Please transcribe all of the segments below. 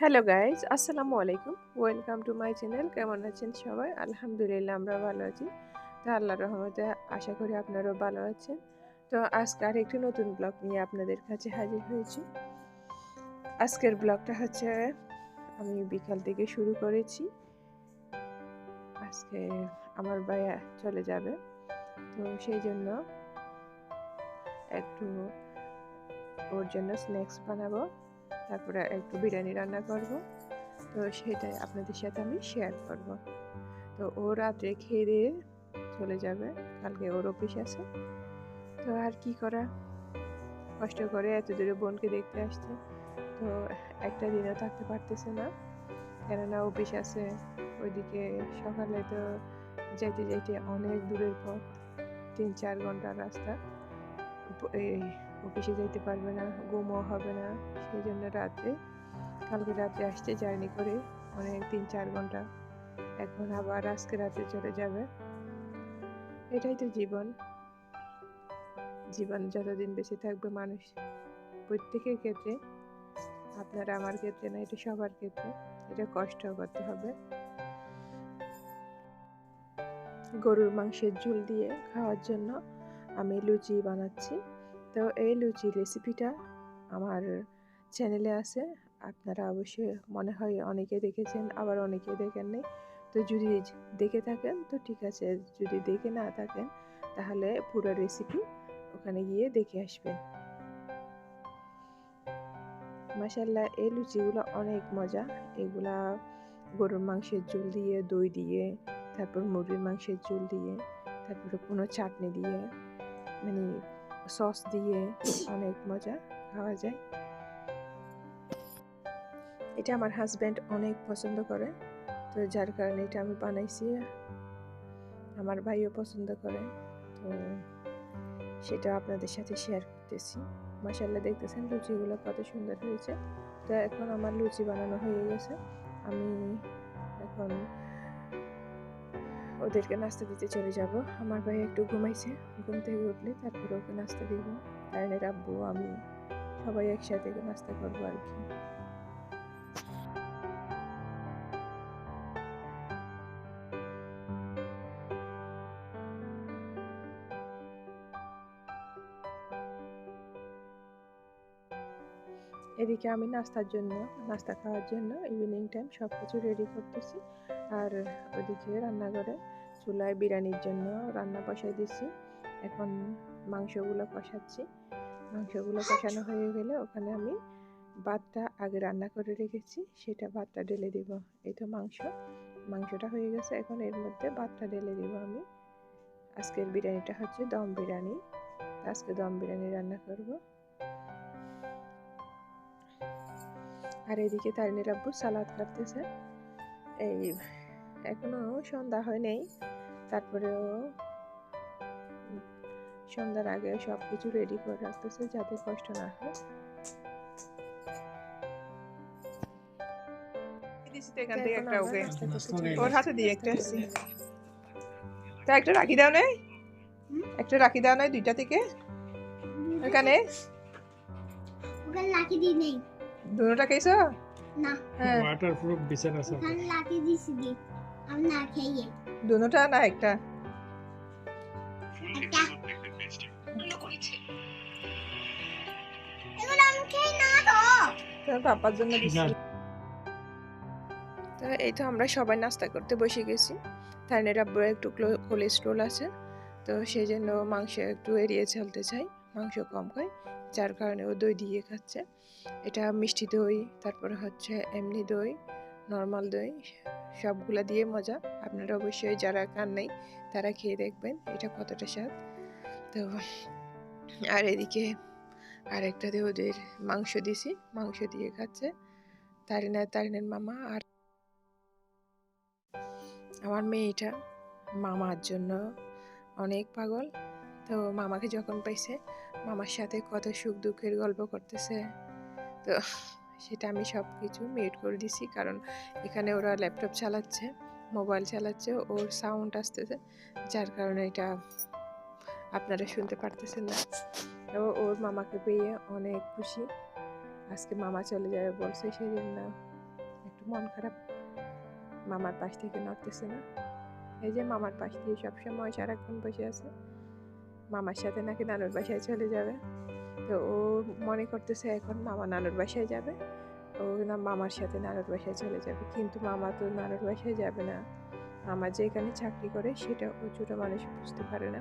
Hello guys আসসালামু আলাইকুম welcome to my channel কেমন আছেন সবাই? আলহামদুলিল্লাহ, আমরা ভালো আছি। তো আল্লাহর রহমতে আশা করি আপনারাও ভালো আছেন। তো আজকে আর একটি নতুন ব্লগ নিয়ে আপনাদের কাছে হাজির হয়েছি। আজকের ব্লগটা হচ্ছে, আমি বিকাল থেকে শুরু করেছি। আজকে আমার ভাইয়া চলে যাবে। তো সেই জন্য একটু ওর জন্য স্ন্যাক্স বানাবো। তারপরে একটু বিরিয়ানি রান্না করব। তো সেটাই আপনাদের সাথে আমি শেয়ার করব। তো ও রাত্রে খেয়ে দিয়ে চলে যাবে। কালকে ওর অফিস আছে। তো আর কি করা? কষ্ট করে এত দূরে বোনকে দেখতে আসছে। তো একটা দিনও থাকতে পারতেছে না। কেননা অফিস আছে। ওইদিকে সকালে তো যাইতে যাইতে অনেক দূরের পথ। তিন চার ঘণ্টার রাস্তা। এই অফিসে যেতে পারবে না, ঘুমও হবে না, সেই জন্য রাত্রে কালকে রাত্রে আসছে জার্নি করে, অনেক তিন চার ঘণ্টা। এখন আবার আজকে রাতে চলে যাবে। এটাই তো জীবন। জীবন যতদিন বেঁচে থাকবে মানুষ, প্রত্যেকের ক্ষেত্রে, আপনারা আমার ক্ষেত্রে না, এটা সবার ক্ষেত্রে, এটা কষ্ট করতে হবে। গরুর মাংসের ঝুল দিয়ে খাওয়ার জন্য আমি লুচি বানাচ্ছি। তো এই লুচি রেসিপিটা আমার চ্যানেলে আছে। আপনারা অবশ্যই মনে হয় অনেকে দেখেছেন, আবার অনেকে দেখেন দেখেননি তো যদি দেখে থাকেন, তো ঠিক আছে। যদি দেখে না থাকেন, তাহলে পুরো রেসিপি ওখানে গিয়ে দেখে আসবেন। মাসাল্লাহ এই লুচিগুলো অনেক মজা। এগুলা গরুর মাংসের ঝোল দিয়ে, দই দিয়ে, তারপর মুরগির মাংসের ঝোল দিয়ে, তারপরে কোনো চাটনি দিয়ে মানে সস দিয়ে অনেক মজা খাওয়া যায়। এটা আমার হাজব্যান্ড অনেক পছন্দ করে, তো যার কারণে এটা আমি বানাইছি। আমার ভাইও পছন্দ করে, তো সেটা আপনাদের সাথে শেয়ার করতেছি। মাসাল্লাহ দেখতেছেন লুচিগুলো কত সুন্দর হয়েছে। তো এখন আমার লুচি বানানো হয়ে গেছে। আমি এখন ওদেরকে নাস্তা দিতে চলে যাব। আমার ভাই একটু ঘুমাইছে। ঘুম থেকে উঠলে তারপরে ওকে নাস্তা দিব। কারণের আব্বু, আমি সবাই একসাথে নাস্তা করব আর কি। এদিকে আমি নাস্তার জন্য, নাস্তা খাওয়ার জন্য ইভিনিং টাইম সব কিছু রেডি করতেছি। আর ওদিকে রান্নাঘরে চুলায় বিরিয়ানির জন্য রান্না বসাই দিচ্ছি এখন মাংসগুলো কষাচ্ছি। মাংসগুলো কষানো হয়ে গেলে ওখানে আমি ভাতটা আগে রান্না করে রেখেছি, সেটা ভাতটা ঢেলে দিব। এই তো মাংস। মাংসটা হয়ে গেছে, এখন এর মধ্যে ভাতটা ঢেলে দিব আমি। আজকের বিরিয়ানিটা হচ্ছে দম বিরিয়ানি। আজকে দম বিরিয়ানি রান্না করব। আর এদিকে তারিনীর আব্বু সালাদ কাটতেছে। এই, এখনও সন্ধ্যা হয় নেই। তারপরেও সন্ধ্যার আগে সব কিছু রেডি করে রাখতেছে যাতে কষ্ট না হয়। ওর হাতে দিয়ে একটা তা একটা রাখি দাও নাই একটা রাখি দাও নাই দুইটা থেকে। এখানে। ওখানে লাঠি দিই নেই। দুটোটা খাইছো? না। ওয়াটারপ্রুফ বিছানা সব ওখানে লাঠি দিছি দি। আমি না খেয়ে দুটোটা না একটা? খেয়ে পাপার জন্য তো এই তো আমরা সবাই নাস্তা করতে বসে গেছি। থাইনের আব্বুর একটু কোলেস্ট্রল আছে। তো সেই জন্য মাংস একটু এড়িয়ে চলতে চাই। মাংস কম খাই যার কারণে ও দই দিয়ে খাচ্ছে। এটা মিষ্টি দই তারপরে হচ্ছে এমনি দই। নর্মাল দই, সবগুলা দিয়ে মজা। আপনারা অবশ্যই যারা খান নাই, তারা খেয়ে দেখবেন এটা কতটা স্বাদ। তো, আর এদিকে আরেকটাতে ওদের মাংস দিছি, মাংস দিয়ে খাচ্ছে তারিনা, তারিনের মামা আর আমার মেয়েটা মামার জন্য অনেক পাগল। তো, মামাকে যখন পাইছে, মামার সাথে কত সুখ দুঃখের গল্প করতেছে। তো সেটা আমি সব কিছু মিউট করে দিছি। কারণ এখানে ওরা ল্যাপটপ চালাচ্ছে মোবাইল চালাচ্ছে, ওর সাউন্ড আসতেছে, যার কারণে এটা আপনারা শুনতে পারতেছেন না। ওর মামাকে পেয়ে অনেক খুশি। আজকে মামা চলে যাবে বলছে সেই জন্য মন খারাপ। মামার পাশ থেকে নড়তেছে না। এই যে মামার পাশ দিয়ে সবসময় সারাক্ষণ বসে আছে। মামার সাথে নাকি নানুর বাসায় চলে যাবে। তো ও মনে করতেছে এখন মামা নানুর বাসায় যাবে। ও না মামার সাথে নানুর বাসায় চলে যাবে। কিন্তু মামা তো নানুর বাসায় যাবে না। মামা যে এখানে চাকরি করে সেটা ও ছোটো মানুষ বুঝতে পারে না।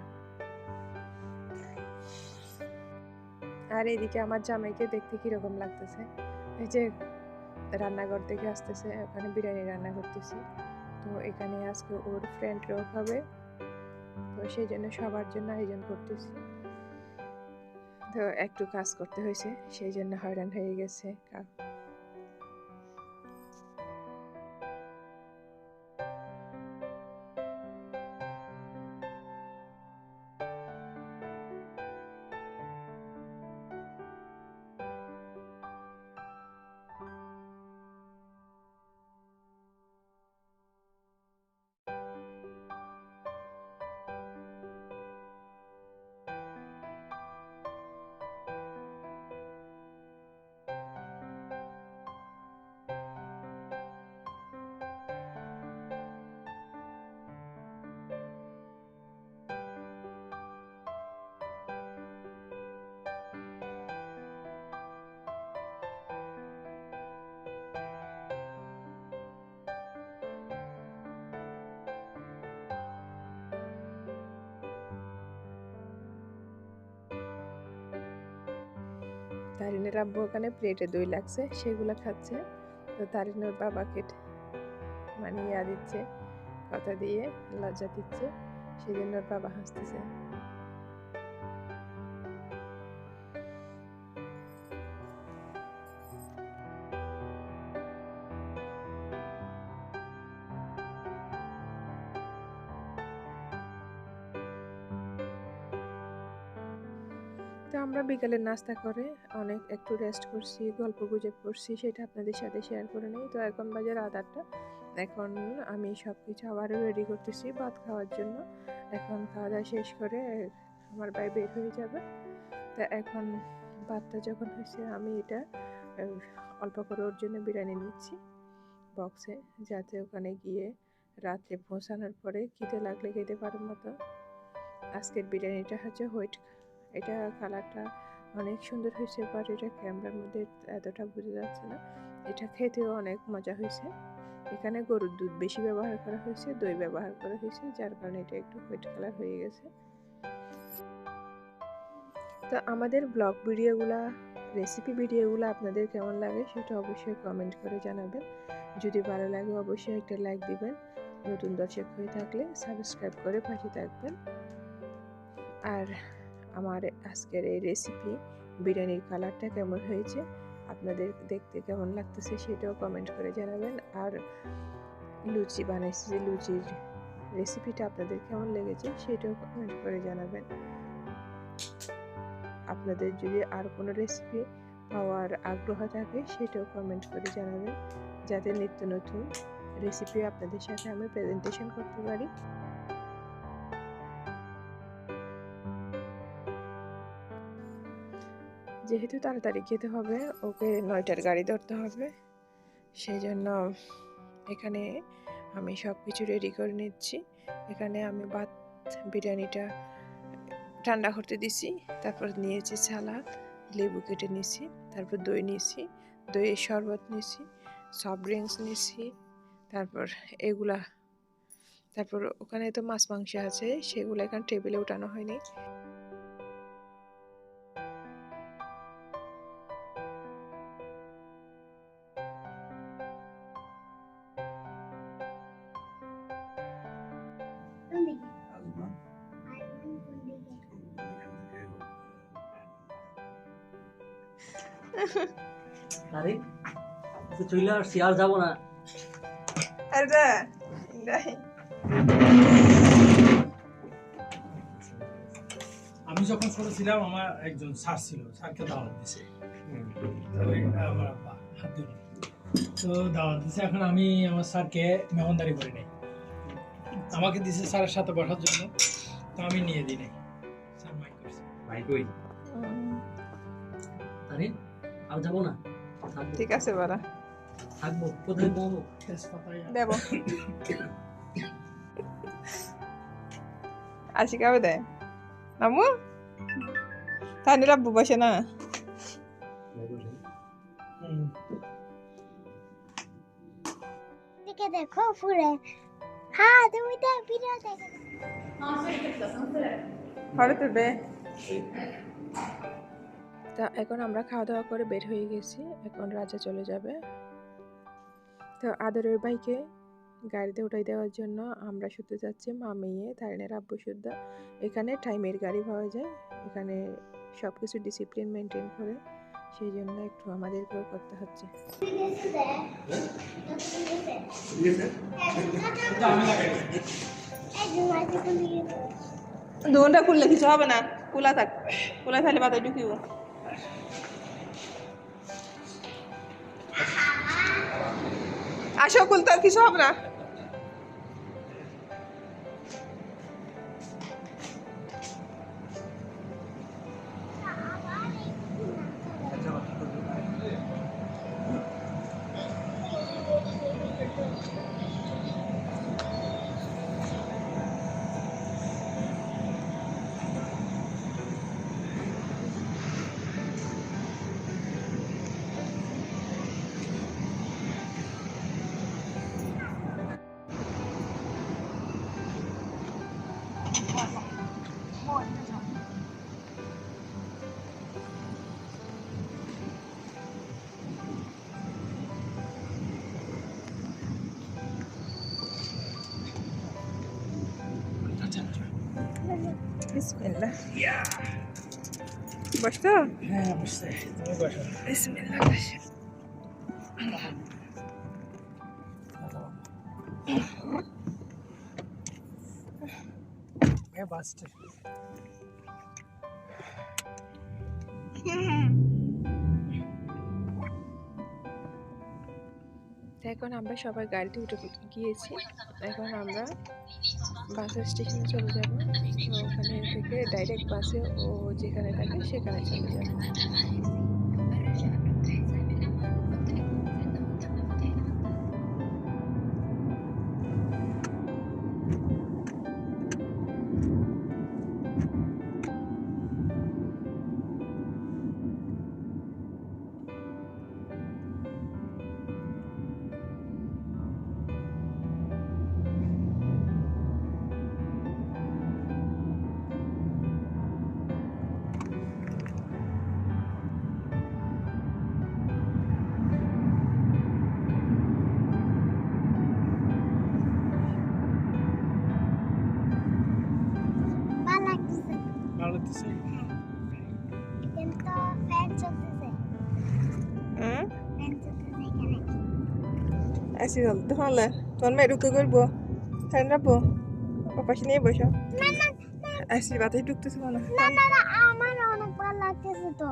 আর এদিকে আমার জামাইকে দেখতে কীরকম লাগতেছে? এই যে রান্নাঘর থেকে আসতেছে, ওখানে বিরিয়ানি রান্না করতেছি। তো এখানে আজকে ওর ফ্রেন্ডরাও হবে। তো সেই জন্য সবার জন্য আয়োজন করতেছি। একটু কাজ করতে হয়েছে সেই জন্য হয়রান হয়ে গেছে তারিনের আব্বু ওখানে প্লেটে দই লাগছে, সেগুলো খাচ্ছে। তো তারিনের বাবাকে মানে ইয়া দিচ্ছে, কথা দিয়ে লজ্জা দিচ্ছে। সেই জন্য ওর বাবা হাসতেছে। তো আমরা বিকালের নাস্তা করে অনেক একটু রেস্ট করছি, গল্প গুজব করছি, সেটা আপনাদের সাথে শেয়ার করে নিই। তো এখন বাজে রাত আটটা। এখন আমি সব কিছু আবারও রেডি করতেছি ভাত খাওয়ার জন্য। এখন খাওয়া দাওয়া শেষ করে আমার ভাই বের হয়ে যাবে। তা এখন ভাতটা যখন হয়েছে আমি এটা অল্প করে ওর জন্য বিরিয়ানি নিচ্ছি। বক্সে যাতে ওখানে গিয়ে রাত্রে পৌঁছানোর পরে খিদে লাগলে খেতে পারার মতো। আজকের বিরিয়ানিটা হচ্ছে হোয়াইট এটা কালারটা অনেক সুন্দর হয়েছে বাট এটা ক্যামেরার মধ্যে এতটা বোঝা যাচ্ছে না। এটা খেতেও অনেক মজা হয়েছে। এখানে গরুর দুধ বেশি ব্যবহার করা হয়েছে, দই ব্যবহার করা হয়েছে, যার কারণে এটা একটু হোয়াইট কালার হয়ে গেছে। তো আমাদের ব্লগ ভিডিওগুলা রেসিপি ভিডিওগুলো আপনাদের কেমন লাগে সেটা অবশ্যই কমেন্ট করে জানাবেন। যদি ভালো লাগে অবশ্যই একটা লাইক দিবেন। নতুন দর্শক হয়ে থাকলে সাবস্ক্রাইব করে পাশে থাকবেন। আর আমার আজকের এই রেসিপি বিরিয়ানির কালারটা কেমন হয়েছে, আপনাদের দেখতে কেমন লাগতেছে সেটাও কমেন্ট করে জানাবেন। আর লুচি বানাইছি যে লুচির রেসিপিটা আপনাদের কেমন লেগেছে সেটাও কমেন্ট করে জানাবেন। আপনাদের যদি আর কোনো রেসিপি পাওয়ার আগ্রহ থাকে সেটাও কমেন্ট করে জানাবেন। যাতে নিত্য নতুন রেসিপি আপনাদের সাথে আমি প্রেজেন্টেশন করতে পারি। যেহেতু তাড়াতাড়ি খেতে হবে, ওকে নয়টার গাড়ি ধরতে হবে। সেই জন্য এখানে আমি সব কিছু রেডি করে নিচ্ছি। এখানে আমি ভাত, বিরিয়ানিটা ঠান্ডা করতে দিছি, তারপর নিয়েছি সালাদ, লেবু কেটে নিছি, তারপর দই নিয়েছি দইয়ের শরবত নিয়েছি সফট ড্রিঙ্কস নিয়েছি তারপর এগুলা, তারপর ওখানে তো মাছ মাংস আছে, সেগুলো এখানে টেবিলে উঠানো হয়নি। তো চলে আসছি আর যাব না। আরে আমি যখন ছোট ছিলাম আমার একজন স্যার ছিল স্যারকে দাওয়াত দিছে। তো ওই আমার আব্বা হাত তো দাওয়াত দিছে। এখন আমি আমার স্যারকে মেহমানদারি করে নেই। আমাকে দিছে স্যারের সাথে বসার জন্য। তো আমি নিয়ে দিই নাই। স্যার মাইক করছে। ভাই কই? আরে আর যাব না। ঠিক আছে বারা থাকব কোথায় দেব। কবে দেয় মামু? তাহলে রাব্বু বসে না? দেখো ফুলে। হ্যাঁ তুমি তো ভিডিও দেখো। তুলবে তা এখন আমরা খাওয়া দাওয়া করে বের হয়ে গেছি। এখন রাজা চলে যাবে। তো আদরের ভাইকে গাড়িতে উঠাই দেওয়ার জন্য আমরা শুতে যাচ্ছি। মা, মেয়ে তারিনের আব্বু সুদ্ধা এখানে টাইমের গাড়ি পাওয়া যায়। এখানে সব কিছু ডিসিপ্লিন মেনটেন করে। সেই জন্য একটু আমাদেরকেও করতে হচ্ছে। দোনটা খুললে কিছু হবে না। খোলা থাক। খোলা থাকলে মাথায় ঢুকিব আসো খুলতে আর কিছু হবে না বিসমিল্লাহ বসতো হ্যাঁ বুঝতে তুমি বসো বিসমিল্লাহ হ্যাঁ বাসতে তো এখন আমরা সবাই গাড়িতে উঠে গিয়েছি এখন আমরা বাসের স্টেশনে চলে যাব। ওখানে থেকে ডাইরেক্ট বাসে ও যেখানে থাকে সেখানে চলে যাবে। আসি গেল তাহলে তোমার মেয়ে ঢুকে করব তাই রাখব ও পাশে নিয়ে বসো না না আসির বাতাস ঢুকতেছে মনে না। না না অনেক ভালো লাগতেছে তো।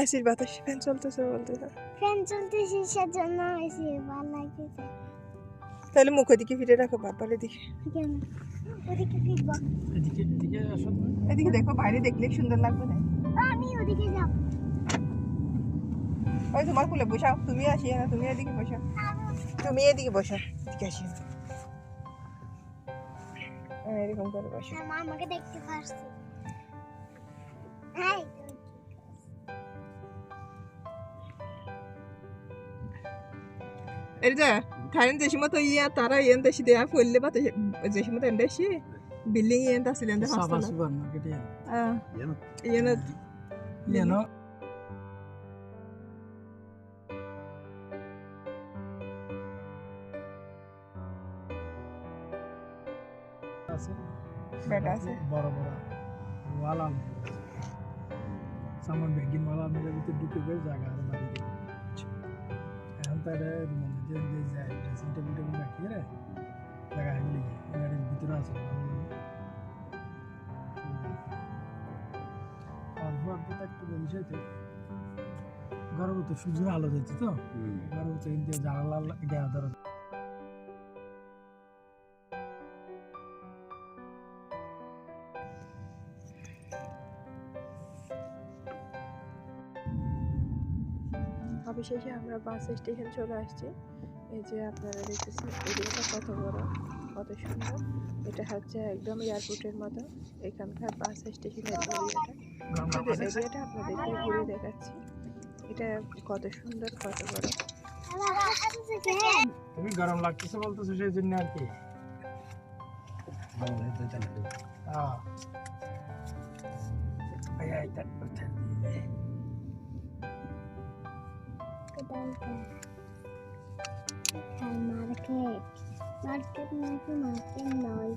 আসির বাতাস ফ্যান চলতেছে বলতেছে ফ্যান চলতেছে সেজন্য এসে ভালো লাগতেছে। তাহলে মুখ দিকে ফিরে রাখো বাবার দিকে ওদিকে ফিরবো এদিকে এদিকে এদিকে দেখো বাইরে দেখলে সুন্দর লাগবে না? আমি ওদিকে যাব ওই তোমার কুলে বসাও তুমি আসি না তুমি এদিকে বসো। তুমি এদিকে বসো এদিকে আসি। এরকম করে বসো। মা আমাকে দেখতে পারছি। হাই যা ইয়া তারা ইয়েন দেশি দেয়া ফুললে বা মতো এন দেশি বিল্ডিং এন হাসপাতাল মার্কেটে ইয়েন ইয়েনো আছে। বেটা আছে। বড় বড়। ওয়াল আল সামান বেগিন ওয়াল আলমিরার ভিতরে ঢুকে গিয়ে জায়গা আর বাড়ি দিয়ে। এখন তারে রুমের মধ্যে দিয়ে যায় ড্রেসিং টেবিল টেবিল রাখিয়ে রে। জায়গা হেমলি গাড়ির ভিতরে আছে অল্প অল্প তো জিনিস হয়েছে ঘরের ভিতরে সূর্যের আলো যাচ্ছে তো? ঘরের ভিতরে জানালা গেয়া ধরো অবশেষে আমরা বাস স্টেশন চলে আসছি। এই যে আপনারা দেখতেছেন এরিয়াটা কত বড় কত সুন্দর। এটা হচ্ছে একদম এয়ারপোর্টের মতো এখানকার বাস স্টেশনের এরিয়াটা। এরিয়াটা আপনাদেরকে ঘুরে দেখাচ্ছি। এটা কত সুন্দর কত বড়। তুমি গরম লাগতেছে বলতেছো সেই জন্য আর কি। হ্যাঁ market. Market, market, market, mall.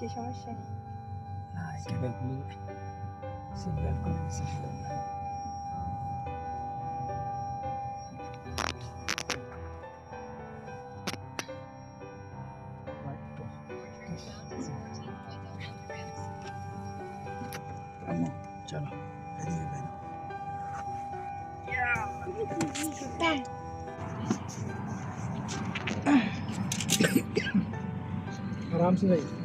Just watch it. Này, cái bếp आराम से जाइए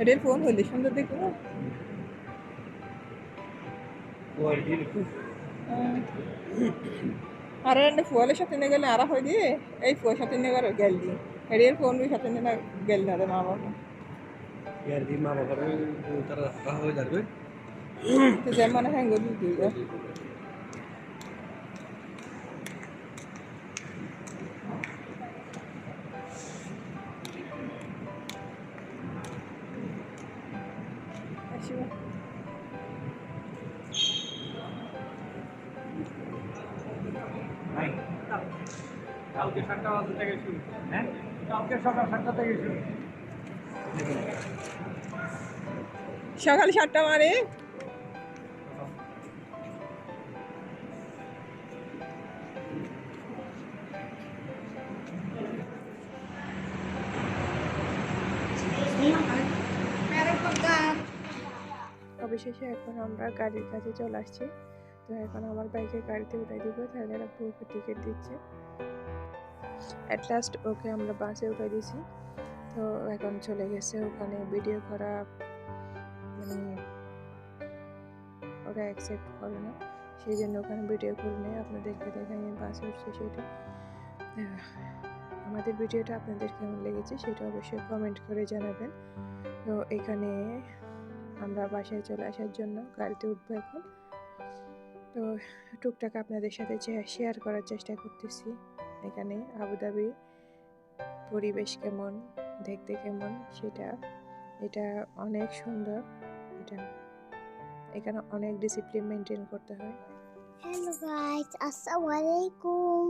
এটার ফোন হইলে সুন্দর দেখো আর এনে ফুয়ালের সাথে নিয়ে গেলে আরা হয় দিয়ে? এই ফুয়ার সাথে নিয়ে গেল গেল দি। এর ফোন বি সাথে নিয়ে গেল না রে মা বাবা। ইয়ার দি মা বাবার তারা রাখা হয়ে যাবে। তো যেমন হ্যাঁ গলি দিই আসিবা সকাল সাতটা মানে? অবশেষে এখন আমরা গাড়ির কাছে চলে আসছি। তো এখন আমার বাইকের গাড়িতে উঠাই দিব, তাহলে এরা পুরো টিকিট দিচ্ছে। অ্যাট লাস্ট ওকে আমরা বাসে উঠাই দিয়েছি। তো এখন চলে গেছে ওখানে ভিডিও করা। ওরা অ্যাকসেপ্ট করে না। সেই জন্য ওখানে ভিডিও করে নেই, আপনাদেরকে দেখে আমি বাসে উঠছি সেটা। আমাদের ভিডিওটা আপনাদের কেমন লেগেছে সেটা অবশ্যই কমেন্ট করে জানাবেন। তো এখানে আমরা বাসায় চলে আসার জন্য গাড়িতে উঠবো এখন। তো টুকটাক আপনাদের সাথে শেয়ার করার চেষ্টা করতেছি, এখানে আবুধাবি পরিবেশ কেমন, দেখতে কেমন, সেটা, এটা অনেক সুন্দর। এটা এখানে অনেক ডিসিপ্লিন মেনটেন করতে হয়। হ্যালো গাইস আসসালামু আলাইকুম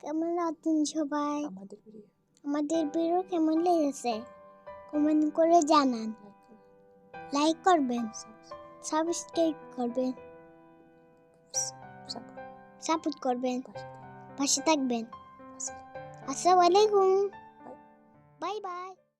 কেমন আছেন সবাই? আমাদের ভিডিও আমাদের ভিডিও কেমন লেগেছে? কমেন্ট করে জানান। লাইক করবেন। সাবস্ক্রাইব করবেন। সাপোর্ট করবেন। পাশে থাকবেন। আসসালামু আলাইকুম বাই বাই